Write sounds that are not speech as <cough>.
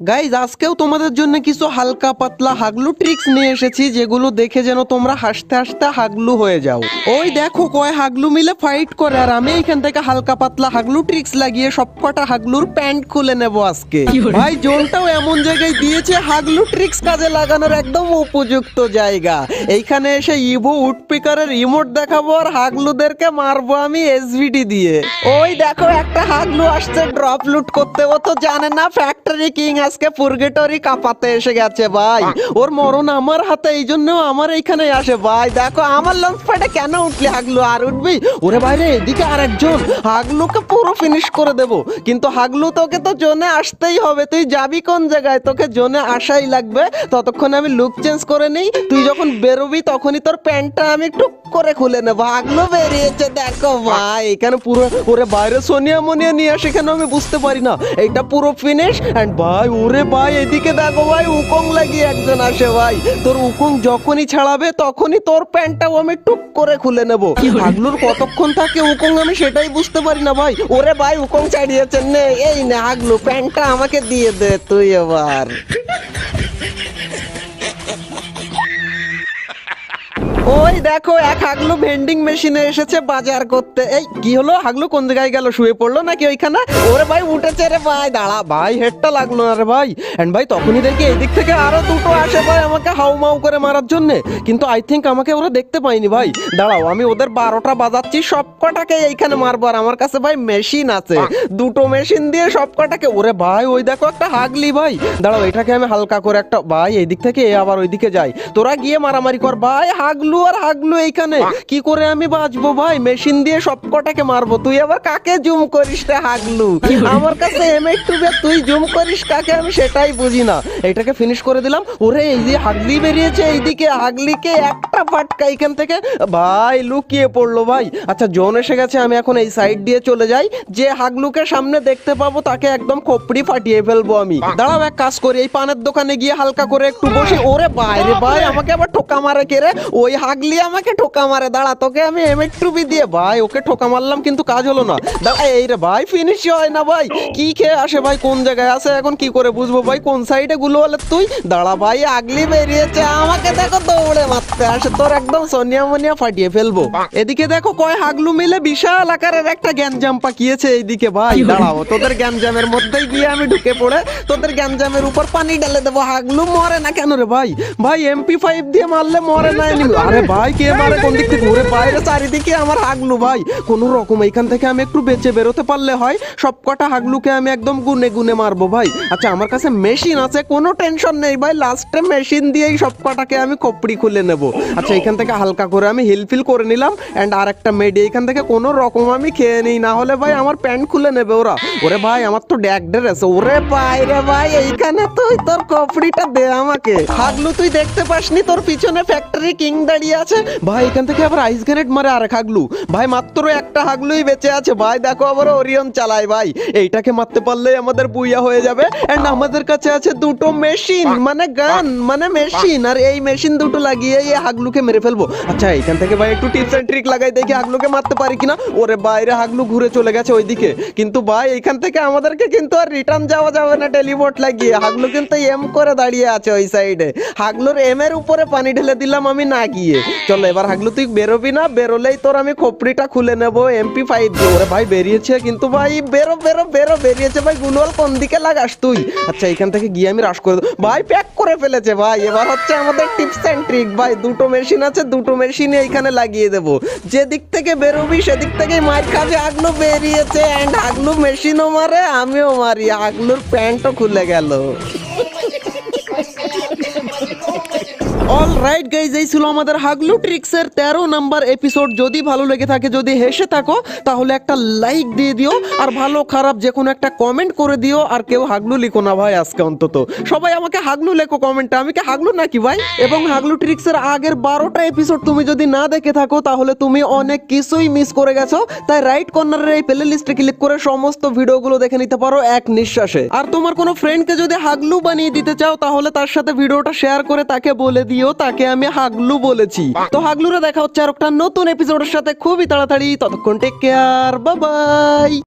Guys আজকেও তোমাদের জন্য কিছু হালকা পাতলা হাগলু ট্রিক্স নিয়ে এসেছি যেগুলো দেখে যেন তোমরা হাসতে হাসতে হাগলু হয়ে যাও। ওই দেখো কয় হাগলু মিলে ফাইট করে আর আমি এখান থেকে হালকা পাতলা হাগলু ট্রিক্স লাগিয়ে সবকটা হাগলুর প্যান্ট খুলে নেব আজকে। ভাই জোনটাও এমন জায়গায় দিয়েছে হাগলু ট্রিক্স কাজে লাগানোর একদম উপযুক্ত জায়গা। এইখানে এসে ইভো উডপিকারের রিমোট দেখাবো আর হাগলুদেরকে মারবো আমি এসভিডি দিয়ে। ওই দেখো একটা হাগলু আসছে ড্রপ লুট করতে। ও তো জানে না ফ্যাক্টরি কিং আজকে পুরগেটরি কাপাতে এসে গেছে ভাই। ওর মরণ আমার হাতে এই জন্য আমার এইখানে আসে ভাই। দেখো, আমার লঞ্চ প্যাডে কেন উঠলি হাগলু? আর উঠবি? ওরে বাইরে এদিকে আর একজন হাগলুকে পুরো ফিনিশ করে দেব। কিন্তু হাগলু, তোকে তো জোনে আসতেই হবে। তুই যাবি কোন জায়গায়? তোকে জোনে আসাই লাগবে। ততক্ষণ আমি লুক চেঞ্জ করে নেই। তুই যখন বেরোবি, তখনই তোর প্যান্টটা আমি একটু করে খুলে নেব। হাগলু বেরিয়েছে, দেখো ভাই। এখানে পুরো, ওরে বাইরে সোনিয়া মনিয়া নিয়ে আসে কেন আমি বুঝতে পারি না। এইটা পুরো ফিনিশ এন্ড ভাই ওরে ভাই এদিকে দেখো ভাই উকং লাগিয়ে একজন আসে ভাই। তোর উকং যখনই ছাড়াবে তখনই তোর প্যান্টটাও আমি টুক করে খুলে নেব। হাগলুর কতক্ষণ থাকে উকং আমি সেটাই বুঝতে পারি না ভাই। ওরে ভাই উকং ছাড়িয়েছেন নে এই না হাগলু প্যান্টটা আমাকে দিয়ে দে তুই এবার। <laughs> ওই দেখো এক হাগলু ভেন্ডিং মেশিনে এসেছে বাজার করতে। এই কি হলো? হাগলু কোন জায়গায় গেল? শুয়ে পড়ল নাকি ওইখানে? ওরে ভাই উঠেছে রে ভাই দাঁড়া। ভাই হেডটা লাগল না রে ভাই। এন্ড ভাই তখনই দেখি এদিক থেকে আরও দুটো আসে ভাই আমাকে হাউ মাউ করে মারার জন্য। কিন্তু আই থিঙ্ক আমাকে ওরা দেখতে পাইনি ভাই। দাঁড়াও আমি ওদের বারোটা বাজাচ্ছি সব কটাকে এইখানে মারবো। আর আমার কাছে ভাই মেশিন আছে। দুটো মেশিন দিয়ে সব কটাকে ওরে ভাই ওই দেখো একটা হাগলি ভাই। দাঁড়াও এটাকে আমি হালকা করে একটা ভাই এই দিক থেকে এ আবার ওইদিকে যাই। তোরা গিয়ে মারামারি কর। ভাই হাগলু আর হাগলু এইখানে? কি করে আমি বাঁচবো ভাই? মেশিন দিয়ে সব কটাকে মারবো। তুই আবার কাকে জুম করিস রে হাগলু? আমার কাছে এম একটু তুই জুম করিস কাকে আমি সেটাই বুঝি না। এটাকে ফিনিশ করে দিলাম। ওরে এই যে হাগলি বেরিয়েছে এইদিকে। হাগলিকে একটা ফাটকা এখান থেকে ভাই লুকিয়ে পড়ল ভাই। আচ্ছা জোন এসে গেছে আমি এখন এই সাইড দিয়ে চলে যাই। যে হাগলুকে সামনে দেখতে পাবো তাকে একদম খোপড়ি ফাটিয়ে ফেলব আমি। দাঁড়াও এক কাজ করি এই পানের দোকানে গিয়ে হালকা করে একটু বসি। ওরে বাইরে ভাই আমাকে আবার ঠোকা মারে কে রে? ওই হাগলি আমাকে ঠোকা মারে, দাঁড়া, তোকে আমি এম টুবি দিয়ে, ভাই, ওকে ঠোকা মারলাম কিন্তু কাজ হলো না। দাঁড়া, এই রে ভাই ফিনিশ হয় না ভাই। কি খেয়ে আসে ভাই, কোন জায়গায় আছে এখন কি করে বুঝব ভাই, কোন সাইডে গুলো বলে তুই? দাঁড়া ভাই, আগলি বেরিয়েছে, আমাকে দেখো দৌড়ে মারতে আসে, তোর একদম সোনিয়া মনিয়া ফাটিয়ে ফেলব। এদিকে দেখো কয় হাগলু মিলে বিশাল আকারের একটা গ্যাঞ্জাম পাকিয়েছে এইদিকে ভাই, দাঁড়াও, তোদের গ্যাঞ্জামের মধ্যেই গিয়ে আমি ঢুকে পড়ে, তোদের গ্যাঞ্জামের উপর পানি ঢেলে দেবো, হাগলু মরে না কেন রে ভাই? ভাই এমপি ফাইভ দিয়ে মারলে মরে না আরে ভাই, কে মারে? কোন দিক থেকে? ঘুরে বাইরে চারিদিকে আমার হাগলু ভাই। কোন রকম এখান থেকে আমি একটু বেঁচে বেরোতে পারলে হয়, সব কটা হাগলুকে আমি একদম গুনে গুনে মারবো ভাই। আচ্ছা আমার কাছে মেশিন আছে, কোনো টেনশন নেই ভাই লাস্টে মেশিন দিয়েই সব কটাকে আমি কপড়ি খুলে নেব। আচ্ছা এখান থেকে হালকা করে আমি হিলফিল করে নিলাম এন্ড আর একটা মেডি এখান থেকে কোনো রকম আমি খেয়ে নিই, না হলে ভাই আমার প্যান্ট খুলে নেবে ওরা। ওরে ভাই, আমার তো ড্যাক ড্রেস ওরে ভাই রে ভাই, এইখানে তুই তোর কপড়িটা দে আমাকে। হাগলু, তুই দেখতে পাসনি তোর পিছনে ফ্যাক্টরি কিং দাঁড়িয়ে আছে? ভাই, এখান থেকে আবার আইস গ্রেনেড মারে আরেক হাগলু। ভাই, মাত্র একটা হাগলুই বেঁচে আছে। ভাই, দেখো আবার ওরিয়ন চালায় ভাই। এইটাকে মারতে পারলে আমাদের বুইয়া হয়ে যাবে। এন্ড আমাদের কাছে আছে দুটো মেশিন মানে গান মানে মেশিন আর এই মেশিন দুটো লাগিয়ে এই হাগলুকে মেরে ফেলব। আচ্ছা এখান থেকে ভাই একটু টিপস এন্ড ট্রিক লাগাই, দেখি হাগলুকে মারতে পারি কিনা। ওরে, বাইরে হাগলু ঘুরে চলে গেছে ওইদিকে। কিন্তু ভাই, এখান থেকে আমাদেরকে কিন্তু আর রিটার্ন যাওয়া যাবে না, টেলিপোর্ট লাগিয়ে। হাগলু কিন্তু এম করে দাঁড়িয়ে আছে ওই সাইডে হাগলুর এম এর উপরে পানি ঢেলে দিলাম আমি না গিয়ে। চলো, এবার হাগলু, তুই বেরোবি না? বেরোলেই তোর আমি খোপড়িটা খুলে নেব এমপি ফাইভ ওরে ভাই, বেরিয়েছে কিন্তু ভাই, বেরো বেরো বেরো, বেরিয়েছে ভাই গুলওয়াল কোন দিকে লাগাস তুই? আচ্ছা এখান থেকে গিয়ে আমি রাশ করে ভাই প্যাক করে ফেলেছে ভাই। এবার হচ্ছে আমাদের টিপস এন্ড ট্রিক ভাই। দুটো মেশিন আছে, দুটো মেশিনে এইখানে লাগিয়ে দেবো। যে দিক থেকে বেরোবি, সেদিক থেকে মার খাবে। আগলু বেরিয়েছে অ্যান্ড আগলু মেশিনও মারে, আমিও মারি। আগলুর প্যান্টও খুলে গেল। অল রাইট গাইজ এই ছিল আমাদের হাগলু ট্রিক্সের তেরো নাম্বার এপিসোড যদি ভালো লেগে থাকে, যদি হেসে থাকো, তাহলে একটা লাইক দিয়ে দিও, আর ভালো, খারাপ যে কোনো একটা কমেন্ট করে দিও, আর কেউ হাগলু লিখো না ভাই আজকে অন্তত। সবাই আমাকে হাগলু লেখো কমেন্টে আমি কি হাগলু নাকি ভাই? এবং হাগলু ট্রিক্সের আগের বারোটা এপিসোড তুমি যদি না দেখে থাকো, তাহলে তুমি অনেক কিছুই মিস করে গেছো। তাই রাইট কর্নারের এই প্লে লিস্টে ক্লিক করে সমস্ত ভিডিওগুলো দেখে নিতে পারো এক নিঃশ্বাসে। আর তোমার কোনো ফ্রেন্ডকে যদি হাগলু বানিয়ে দিতে চাও, তাহলে তার সাথে ভিডিওটা শেয়ার করে তাকে বলে দিও। তাকে আমি হাগলু বলেছি। তো হাগলুরা দেখা হচ্ছে আর একটা নতুন এপিসোডের সাথে। খুবই তাড়াতাড়ি, ততক্ষণ টেক কেয়ার বাই